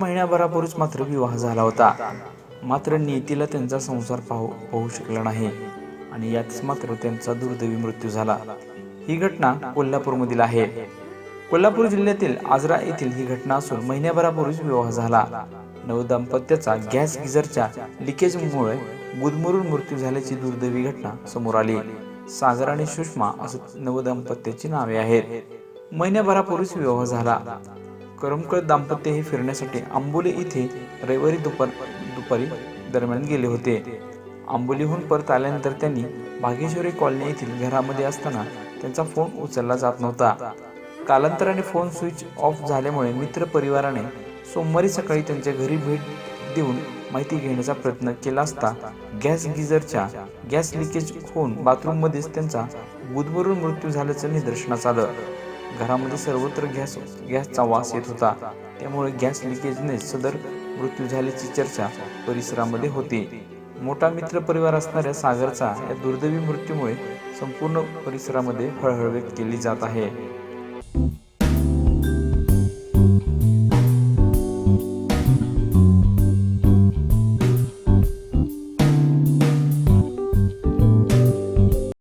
महिन्याभरापूर्वीच मात्र विवाह झाला होता. मात्र नियतीला त्यांचा संसार पाहू पाहू शकला नाही आणि यातच मात्र त्यांचा दुर्दैवी मृत्यू झाला. ही घटना कोल्हापूरमधील आहे. कोल्हापूर जिल्ह्यातील आजरा येथील ही घटना असून महिन्याभरापूर्वीच विवाह झाला. नवदाम्पत्याचा गॅस गिझरच्या लिकेजमुळे गुदमरून मृत्यू झाल्याची दुर्दैवी घटना समोर आली. सागर आणि सुषमा असं नवदाम्पत्याची नावे आहेत. महिन्याभरापूर्वीच विवाह झाला. करमकळ दाम्पत्य हे फिरण्यासाठी आंबोली इथे रविवारी दुपार दुपारी दरम्यान गेले होते. आंबोलीहून परत आल्यानंतर त्यांनी भागेश्वरी कॉलनी येथील घरामध्ये असताना त्यांचा फोन उचलला जात नव्हता. कालांतराने फोन स्विच ऑफ झाल्यामुळे मित्र परिवाराने सोमवारी सकाळी त्यांच्या घरी भेट देऊन माहिती घेण्याचा प्रयत्न केला असता गॅस गिझरच्या गॅस लिकेज होऊन बाथरूममध्येच त्यांचा गुदमरून मृत्यू झाल्याचं निदर्शनास आलं. घरामध्ये सर्वत्र गॅस गॅसचा वास येत होता. त्यामुळे गॅस लिकेजने सदर मृत्यू झाल्याची चर्चा परिसरामध्ये होती. मोठा मित्र परिवार असणाऱ्या सागरचा या दुर्दैवी मृत्यूमुळे संपूर्ण परिसरामध्ये हळहळ व्यक्त केली जात आहे.